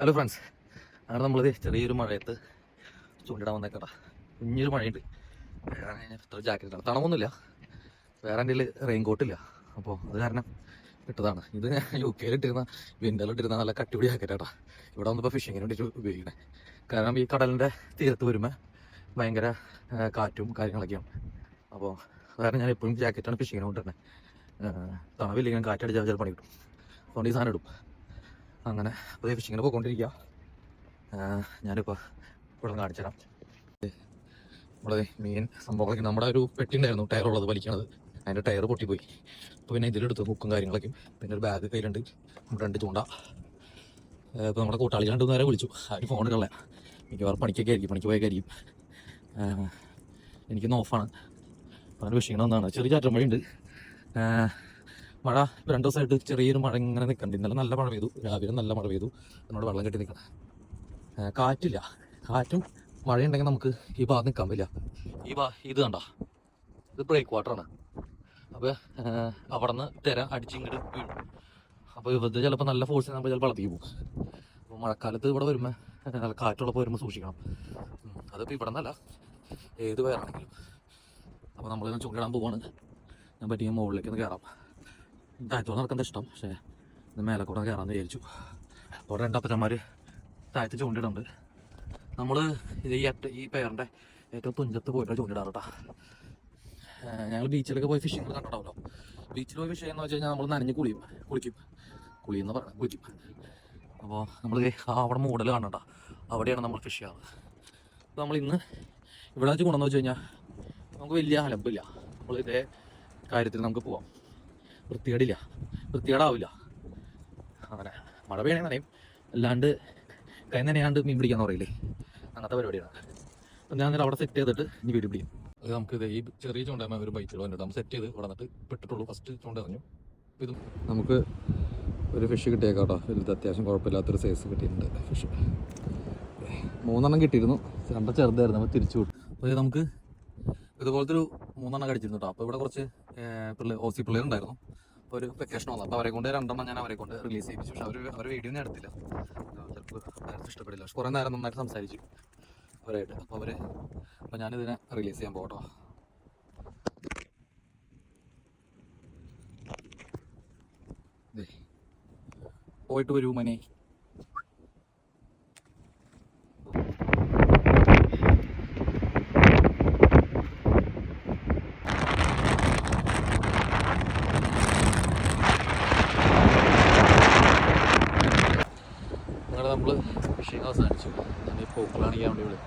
Hello friends അങ്ങനെ നമ്മൾ ചെറിയൊരു മഴയത്ത് ചൂണ്ടിടാൻ വന്നേക്കടാ. കുഞ്ഞൊരു മഴയുണ്ട്. ഇത്ര ജാക്കറ്റ് ഇടാം. തണമൊന്നുമില്ല വേറെ എന്റെ റെയിൻ കോട്ടില്ല അപ്പോൾ അത് കാരണം ഇട്ടതാണ്. ഇത് ഞാൻ യു കെയിൽ ഇട്ടിരുന്ന വിൻഡറിൽ ഇട്ടിരുന്ന നല്ല കട്ടിപിടി ജാക്കറ്റാട്ടാ ഇവിടെ വന്നപ്പോൾ ഫിഷിങ്ങിന് വേണ്ടി ഉപയോഗിക്കണേ. കാരണം ഈ കടലിന്റെ തീരത്ത് വരുമ്പോൾ ഭയങ്കര കാറ്റും കാര്യങ്ങളൊക്കെയാണ്. അപ്പോൾ കാരണം ഞാൻ എപ്പോഴും ജാക്കറ്റാണ് ഫിഷിങ്ങിന് കൊണ്ടിരുന്നത് തണവില്ലെങ്കിൽ കാറ്റടിച്ചാൽ ചിലപ്പോൾ പണി കിട്ടും. അതുകൊണ്ട് ഈ സാധനം ഇടും. അങ്ങനെ പുതിയ ഫിഷിങ്ങിന് പോയിക്കൊണ്ടിരിക്കുക ഞാനിപ്പോൾ ഇവിടെ കാണിച്ചു തരാം നമ്മളെ മീൻ സംഭവങ്ങളൊക്കെ നമ്മുടെ ഒരു പെട്ടി ഉണ്ടായിരുന്നു ടയർ ഉള്ളത് വലിക്കണത്. അതിന്റെ ടയർ പൊട്ടിപ്പോയി. അപ്പോൾ പിന്നെ ഇതിലെടുത്ത് ഹുക്കും കാര്യങ്ങളൊക്കെ. പിന്നെ ഒരു ബാഗ് കയ്യിലുണ്ട്. നമ്മുടെ രണ്ട് ചൂണ്ട ഇപ്പോൾ നമ്മുടെ കൂട്ടാളി രണ്ടു നേരെ വിളിച്ചു. അവർ എനിക്ക് മിക്കവാറും പണിക്കൊക്കെ ആയിരിക്കും. പണിക്ക് പോയൊക്കെ ആയിരിക്കും. എനിക്കൊന്ന് ഓഫാണ് അങ്ങനെ വിഷയങ്ങൾ ഒന്നാണ് ചെറിയ ചാറ്റം മഴയുണ്ട്. ആ, മഴ രണ്ടു ദിവസമായിട്ട് ചെറിയൊരു മഴ ഇങ്ങനെ നിൽക്കുന്നുണ്ട്. ഇന്നലെ നല്ല മഴ പെയ്തു. രാവിലെ നല്ല മഴ പെയ്തു. എന്നോട് വെള്ളം കെട്ടി നിൽക്കണം. കാറ്റില്ല. കാറ്റും മഴയുണ്ടെങ്കിൽ നമുക്ക് ഈ ഭാഗത്ത് നിൽക്കാൻ പറ്റില്ല. ഈ ഭാ ഇത് കണ്ട. ഇത് ബ്രേക്ക് വാട്ടറാണ് അപ്പോൾ അവിടെ നിന്ന് തിര അടിച്ചിങ്ങോട്ട് വീഴും. അപ്പോൾ ഇത് ചിലപ്പോൾ നല്ല ഫോഴ്സിൽ നമ്മൾ ചിലപ്പോൾ വളർത്തി പോകും. അപ്പോൾ മഴക്കാലത്ത് ഇവിടെ വരുമ്പോൾ കാറ്റുള്ളപ്പോൾ വരുമ്പോൾ സൂക്ഷിക്കണം. അതിപ്പോൾ ഇവിടെ നിന്നല്ല ഏത് പേരാണെങ്കിലും അപ്പോൾ നമ്മൾ ചൂണ്ടിടാൻ പോവാണ്. ഞാൻ പറ്റിയ മുകളിലേക്ക് ഒന്ന് കയറാം താഴത്തോടെ നടക്കുന്ന ഇഷ്ടം. പക്ഷേ ഇത് മേലെ കൂടെ കയറാമെന്ന് വിചാരിച്ചു. അപ്പോൾ രണ്ടപ്പച്ചന്മാർ താഴത്ത് ചൂണ്ടിടുന്നുണ്ട്. നമ്മൾ ഇത് ഈ അറ്റ ഈ പേരിന്റെ ഏറ്റവും തുഞ്ചത്ത് പോയിട്ട് ചൂണ്ടിടാറ് കേട്ടോ ഞങ്ങൾ ബീച്ചിലൊക്കെ പോയി ഫിഷിംഗ് കണ്ടിട്ടുണ്ടാവല്ലോ ബീച്ചിൽ പോയി ഫിഷ് ചെയ്യുന്ന വെച്ച് കഴിഞ്ഞാൽ നമ്മൾ നനഞ്ഞ് കുളിയും. കുളിക്കും. കുളിയെന്ന് പറഞ്ഞാൽ കുളിക്കും. അപ്പോൾ നമ്മൾ അവിടെ മൂടൽ കാണണ്ട അവിടെയാണ് നമ്മൾ ഫിഷ് ചെയ്യാറ്. അപ്പോൾ നമ്മൾ ഇന്ന് ഇവിടെ വെച്ച് ഗുണമെന്ന് വെച്ച് കഴിഞ്ഞാൽ നമുക്ക് വലിയ അലമ്പില്ല. നമ്മൾ ഇതേ കാര്യത്തിൽ നമുക്ക് പോവാം. വൃത്തികേടില്ല. വൃത്തികേടാവില്ല. അങ്ങനെ മഴ പെയ്യണേ അല്ലാണ്ട് കൈ മീൻ പിടിക്കാന്ന് പറയില്ലേ? അങ്ങനത്തെ പരിപാടിയാണ്. അപ്പം ഞാൻ അവിടെ സെറ്റ് ചെയ്തിട്ട് ഇനി വീട് പിടിക്കും അത് നമുക്ക് ഇത് ഈ ചെറിയ ചൂണ്ടായ്മ ഒരു ബൈക്കിൽ വന്നിട്ട് നമ്മൾ സെറ്റ് ചെയ്ത് ഇവിടെ നിന്നിട്ട് പെട്ടിട്ടുള്ളൂ. ഫസ്റ്റ് ചൂണ്ട അപ്പം ഇത് നമുക്ക് ഒരു ഫിഷ് കിട്ടിയേക്കാട്ടോ വലുത് അത്യാവശ്യം കുഴപ്പമില്ലാത്തൊരു സൈസ് കിട്ടിയിട്ടുണ്ട് ഫിഷ് മൂന്നെണ്ണം കിട്ടിയിരുന്നു. രണ്ട ചെറുതായിരുന്നു. അപ്പോൾ തിരിച്ചു വിട്ടു. അപ്പോൾ നമുക്ക് ഇതുപോലത്തെ ഒരു മൂന്നെണ്ണം കടിച്ചിരുന്നു കേട്ടോ. അപ്പോൾ ഇവിടെ കുറച്ച് പിള്ളേർ പിള്ളേർ ഉണ്ടായിരുന്നു ഒരു വെക്കേഷൻ വന്നു. അപ്പോൾ അവരെ കൊണ്ട് രണ്ടെണ്ണം ഞാൻ അവരെ കൊണ്ട് റിലീസ് ചെയ്യിപ്പിച്ചു. പക്ഷെ അവർ അവർ വീഡിയോ ഒന്നും എടുത്തില്ല. ചിലപ്പോൾ ഇഷ്ടപ്പെടില്ല. പക്ഷെ കുറേ നേരം നന്നായിട്ട് സംസാരിച്ചു അവരായിട്ട്. അപ്പോൾ അവർ അപ്പോൾ ഞാനിതിനെ റിലീസ് ചെയ്യാൻ പോകട്ടോ. പോയിട്ട് വരൂ മനെ. അങ്ങനെ നമ്മൾ ഫിഷിങ് അവസാനിച്ചു ഞാൻ ഈ പൂക്കളാണ് ചെയ്യാൻ വേണ്ടി വിളി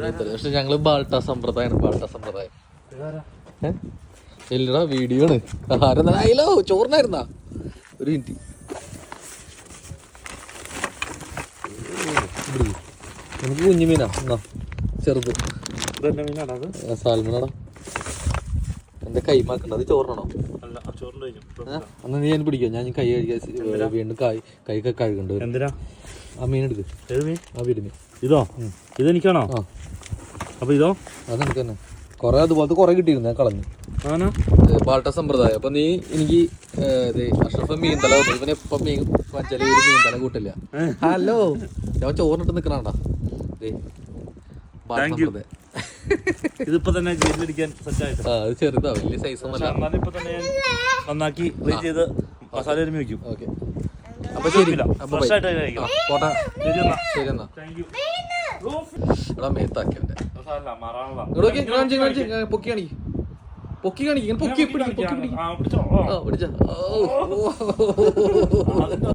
പക്ഷെ ഞങ്ങൾ ബാൾട്ട സമ്പ്രദായമാണ് ബാൾട്ട സമ്പ്രദായം? ഇല്ലടാ വീഡിയോ ആണ് ആരെന്നാ അയ്യോ ചോറിനായിരുന്നാ? ഒരു മിനിറ്റ്. എനിക്ക് കുഞ്ഞു മീനാ. എന്നാ ചെറുത്. സാൽമനാടാ. എന്റെ കൈമാക്കണ്ട അത് ചോറിനാണോ? അന്ന് നീ എന്നെ പിടിക്കാം. ഞാൻ കൈ കഴുകിയ വീണ്ടും കൈ കൈ കഴുകണ്ട എന്തിനാ? ആ മീൻ എടുക്ക് ഏത് മീൻ? ആ വീട് മീൻ. ഇതോ? ഇതെനിക്കാണോ? അപ്പൊ ഇതോ? അതെനിക്ക് തന്നെ കൊറേ അതുപോലത്തെ കൊറേ കിട്ടിയിരുന്നു ഞാൻ കളഞ്ഞു. പാട്ട സമ്പ്രദായം. അപ്പൊ നീ എനിക്ക് അഷ്റഫ് മീൻതല ഇവനെ എപ്പം മീൻ വച്ചാൽ ഒരു മീൻ തല കൂട്ടില്ല ഹലോ? ഞാൻ ചോറിനിട്ട് നിക്കണാണ്ടാ. ഇതിപ്പോ തന്നെ ജയിലിലിരിക്കാൻ അത് ചെറുതാ. വലിയ സൈസ് നന്നാക്കി ക്ലീൻ ചെയ്ത് മസാല ഒരുമി വെക്കും. ഓക്കെ. അപ്പൊ ശരി. അപ്പൊ പോട്ടെ. ശരി എന്നാ. എടാ മേത്താക്കിയവന്റെ. പൊക്കി കാണിക്ക്. പൊക്കി കാണിക്ക് പൊക്കി പിടിക്ക് പൊക്കി പിടിക്ക്. പിടിച്ചോ.